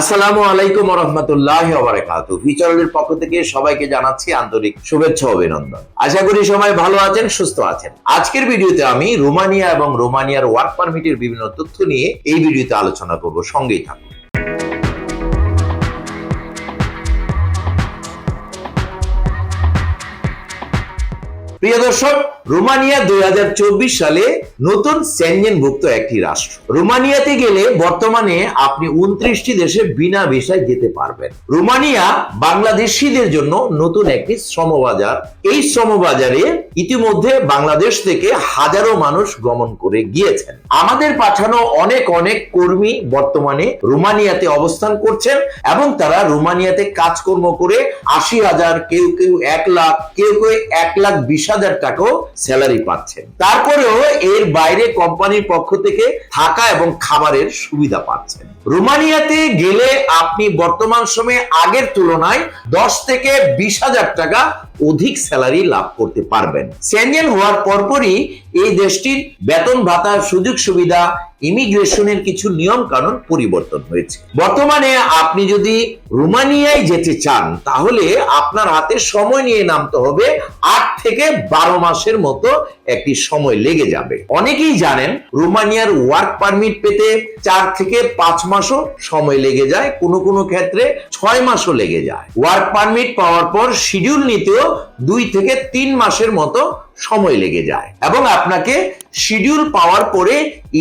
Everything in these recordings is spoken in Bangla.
আসসালামু আলাইকুম রহমতুল্লাহ বারাকাত ফিচারের পক্ষ থেকে সবাইকে জানাচ্ছি আন্তরিক শুভেচ্ছা অভিনন্দন। আশা করি সবাই ভালো আছেন, সুস্থ আছেন। আজকের ভিডিওতে আমি রোমানিয়া এবং রোমানিয়ার ওয়ার্ক পারমিটের বিভিন্ন তথ্য নিয়ে এই ভিডিওতে আলোচনা করব। সঙ্গেই থাকুন। প্রিয় দর্শক, রোমানিয়া দুই সালে নতুন সেনজেনভুক্ত একটি রাষ্ট্র। রোমানিয়াতে গেলে বর্তমানে আপনি উনত্রিশটি দেশে বিনা ভিসায় যেতে পারবেন। রোমানিয়া বাংলাদেশিদের জন্য নতুন একটি শ্রমবাজার। এই শ্রমবাজারে ইতিমধ্যে বাংলাদেশ থেকে হাজারো মানুষ গমন করে গিয়েছেন। আমাদের পাঠানো অনেক অনেক কর্মী বর্তমানে রোমানিয়াতে অবস্থান করছেন এবং তারা রোমানিয়াতে কাজকর্ম করে আশি হাজার, কেউ কেউ এক লাখ, কেউ কেউ এক লাখ বিশ হাজার টাকাও স্যালারি পাচ্ছেন। তারপরেও এর বাইরে কোম্পানির পক্ষ থেকে থাকা এবং খাবারের সুবিধা পাচ্ছেন। রোমানিয়াতে গেলে আপনি বর্তমান সময়ে আগের তুলনায় দশ থেকে বিশ হাজার টাকা অধিক স্যালারি লাভ করতে পারবেন। সেনজেন হওয়ার পরপরই এই দেশটির বেতন ভাতার সুযোগ সুবিধা, ইমিগ্রেশনের কিছু নিয়ম কানুন পরিবর্তন হয়েছে। বর্তমানে আপনি যদি রোমানিয়ায় যেতে চান, তাহলে আপনার হাতে সময় নিয়ে নামতে হবে আট থেকে বারো মাসের মতো একটি সময় লেগে যাবে। অনেকেই জানেন, রোমানিয়ার ওয়ার্ক পারমিট পেতে চার থেকে পাঁচ মাসও সময় লেগে যায়, কোনো কোনো ক্ষেত্রে ছয় মাসও লেগে যায়। ওয়ার্ক পারমিট পাওয়ার পর শিডিউল নিতেও দুই থেকে তিন মাসের মতো সময় লেগে যায়। এবং আপনাকে শিডিউল পাওয়ার পরে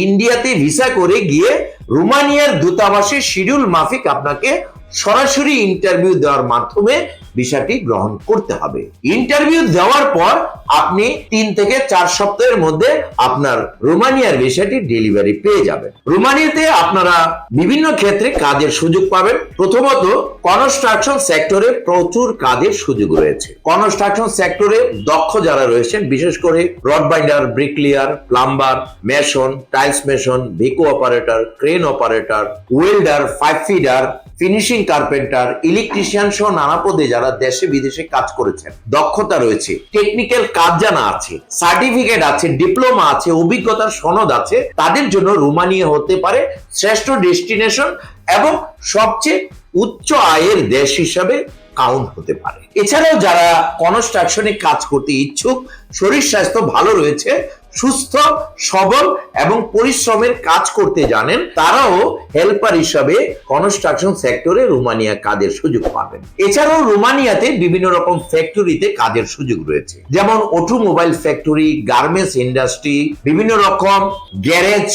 ইন্ডিয়াতে ভিসা করে গিয়ে রোমানিয়ার দূতাবাসে শিডিউল মাফিক আপনাকে সরাসরি ইন্টারভিউ দেওয়ার মাধ্যমে ভিসাটি গ্রহণ করতে হবে। ইন্টারভিউ দেওয়ার পর আপনি তিন থেকে চার সপ্তাহের মধ্যে আপনার রোমানিয়ার ভিসাটি ডেলিভারি পেয়ে যাবেন। রোমানিয়াতে আপনারা বিভিন্ন ক্ষেত্রে কাজের সুযোগ পাবেন। প্রথমত কনস্ট্রাকশন সেক্টরে প্রচুর কাজের সুযোগ রয়েছে। কনস্ট্রাকশন সেক্টরে দক্ষ যারা রয়েছেন, বিশেষ করে rod binder bricklayer plumber mason tiles mason ভিকো operator crane operator welder pipe fitter finishing carpenter electrician সহ নানা পদে যারা দেশে বিদেশে কাজ করেছেন, দক্ষতা রয়েছে টেকনিক্যাল কাজ জানা আছে সার্টিফিকেট আছে ডিপ্লোমা আছে, অভিজ্ঞতার সনদ আছে, তাদের জন্য রোমানিয়া হতে পারে শ্রেষ্ঠ ডেস্টিনেশন এবং সবচেয়ে উচ্চ আয়ের দেশ হিসাবে কাউন্ট হতে পারে। এছাড়াও যারা কনস্ট্রাকশনে কাজ করতে ইচ্ছুক, শরীর স্বাস্থ্য ভালো রয়েছে সুস্থ, সবল এবং পরিশ্রমের কাজ করতে জানেন, তারাও হেল্পার হিসাবে কনস্ট্রাকশন সেক্টরে রোমানিয়া কাজের সুযোগ পাবেন। এছাড়াও রোমানিয়াতে বিভিন্ন রকম ফ্যাক্টরিতে কাজের সুযোগ রয়েছে। যেমন অটোমোবাইল ফ্যাক্টরি গার্মেন্টস ইন্ডাস্ট্রি বিভিন্ন রকম গ্যারেজ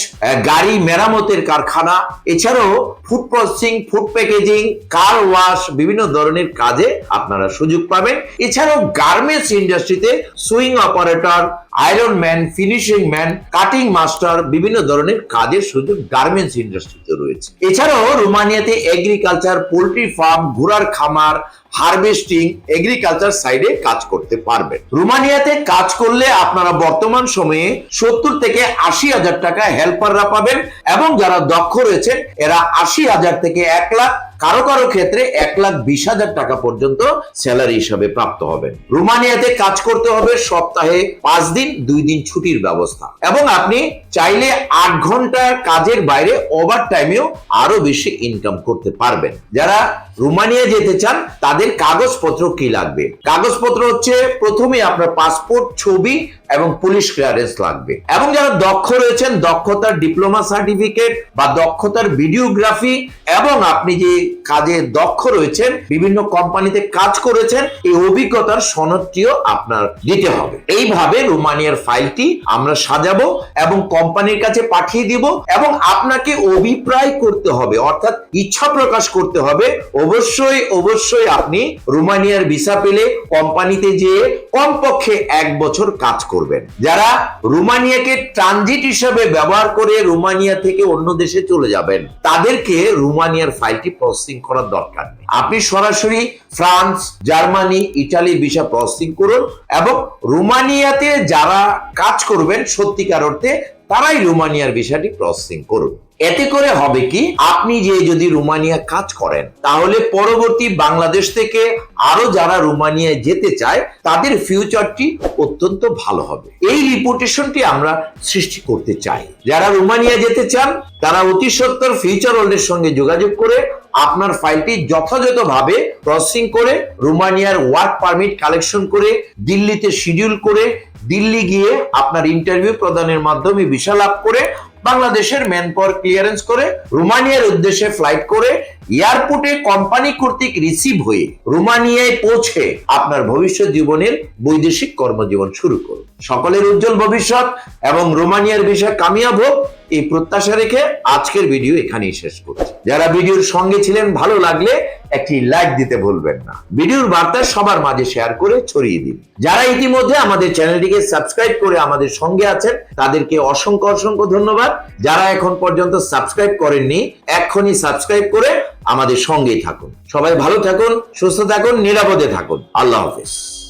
গাড়ি মেরামতের কারখানা, এছাড়াও food processing food packaging car wash বিভিন্ন ধরনের কাজে আপনারা সুযোগ পাবেন। এছাড়াও গার্মেন্টস ইন্ডাস্ট্রিতে sewing operator iron man finishing man cutting master বিভিন্ন ধরনের কাজের সুযোগ গার্মেন্টস ইন্ডাস্ট্রিতে রয়েছে। এছাড়াও রোমানিয়াতে এগ্রিকালচার পোল্ট্রি ফার্ম ঘোড়ার খামার হারভেস্টিং এগ্রিকালচার সাইডে কাজ করতে পারবেন। রোমানিয়াতে কাজ করলে আপনারা বর্তমান সময়ে সত্তর থেকে আশি হাজার টাকা হেল্পাররা পাবেন এবং যারা দক্ষ রয়েছেন, এরা আশি হাজার থেকে এক লাখ কারও কারও ক্ষেত্রে এক লাখ বিশ হাজার টাকা পর্যন্ত স্যালারি হিসাবে প্রাপ্ত হবে। রোমানিয়াতে কাজ করতে হবে সপ্তাহে পাঁচ দিন, দুই দিন ছুটির ব্যবস্থা। এবং আপনি চাইলে আট ঘণ্টার কাজের বাইরে ওভার টাইমেও আরও বেশি ইনকাম করতে পারবেন। যারা রোমানিয়া যেতে চান, তাদের কাগজপত্র কি লাগবে? কাগজপত্র হচ্ছে প্রথমে আপনার পাসপোর্ট, ছবি এবং পুলিশ ক্লিয়ারেন্স লাগবে। এবং যারা দক্ষ রয়েছেন, দক্ষতার ডিপ্লোমা সার্টিফিকেট বা দক্ষতার ভিডিওগ্রাফি এবং আপনি যে কাজে দক্ষ রয়েছেন, বিভিন্ন কোম্পানিতে কাজ করেছেন, এই অভিজ্ঞতার সনদটিও আপনার দিতে হবে। এইভাবে রোমানিয়ার ফাইলটি আমরা সাজাবো এবং কোম্পানির কাছে পাঠিয়ে দিব এবং আপনাকে অভিপ্রায় করতে হবে, অর্থাৎ ইচ্ছা প্রকাশ করতে হবে অবশ্যই অবশ্যই আপনি রোমানিয়ার ভিসা পেলে কোম্পানিতে যেয়ে কমপক্ষে এক বছর কাজ করবেন। যারা রোমানিয়াকে ট্রানজিট হিসাবে ব্যবহার করে রোমানিয়া থেকে অন্য দেশে চলে যাবেন, তাদেরকে রোমানিয়ার ফাইলটি প্রসেসিং করার দরকার নেই। আপনি সরাসরি France, Germany, Italy visa processing করুন এবং রোমানিয়াতে যারা কাজ করবেন, সত্যিকার অর্থে তারাই রোমানিয়ার ভিসাটি প্রসেসিং করুন। এতে করে হবে কি, আপনি যে যদি রোমানিয়া কাজ করেন, তাহলে পরবর্তী বাংলাদেশ থেকে আরও যারা রোমানিয়ায় যেতে চায়, তাদের ফিউচারটি অত্যন্ত ভালো হবে। এই রিপুটেশনটি আমরা সৃষ্টি করতে চাই। যারা রোমানিয়া যেতে চান, তারা অতি সত্তর ফিউচার ওয়ার্ল্ডের সঙ্গে যোগাযোগ করে আপনার ফাইলটি যথাযথভাবে প্রসেসিং করে রোমানিয়ার ওয়ার্ক পারমিট কালেকশন করে দিল্লিতে শিডিউল করে দিল্লি গিয়ে আপনার ইন্টারভিউ প্রদানের মাধ্যমে ভিসা লাভ করে বাংলাদেশের ম্যান পাওয়ার ক্লিয়ারেন্স করে রোমানিয়ার উদ্দেশ্যে ফ্লাইট করে এয়ারপোর্টে কোম্পানি কর্তৃক রিসিভ হয়ে রোমানিয়ায় পৌঁছে আপনার ভবিষ্যৎ জীবনের বৈদেশিক কর্মজীবন শুরু করুন। সকলের উজ্জ্বল ভবিষ্যৎ এবং রোমানিয়ার বিষয় কামিয়াব হোক এই প্রত্যাশা রেখে আজকের ভিডিও এখানেই শেষ করছি। যারা ভিডিওর সঙ্গে ছিলেন, ভালো লাগলে একটি লাইক দিতে ভুলবেন না। ভিডিওর বার্তা সবার মাঝে শেয়ার করে ছড়িয়ে দিন। যারা ইতিমধ্যে আমাদের চ্যানেলটিকে সাবস্ক্রাইব করে আমাদের সঙ্গে আছেন, তাদেরকে অসংখ্য অসংখ্য ধন্যবাদ। যারা এখন পর্যন্ত সাবস্ক্রাইব করেননি, এক্ষুনি সাবস্ক্রাইব করে আমাদের সঙ্গেই থাকুন। সবাই ভালো থাকুন, সুস্থ থাকুন, নিরাপদে থাকুন। আল্লাহ হাফেজ।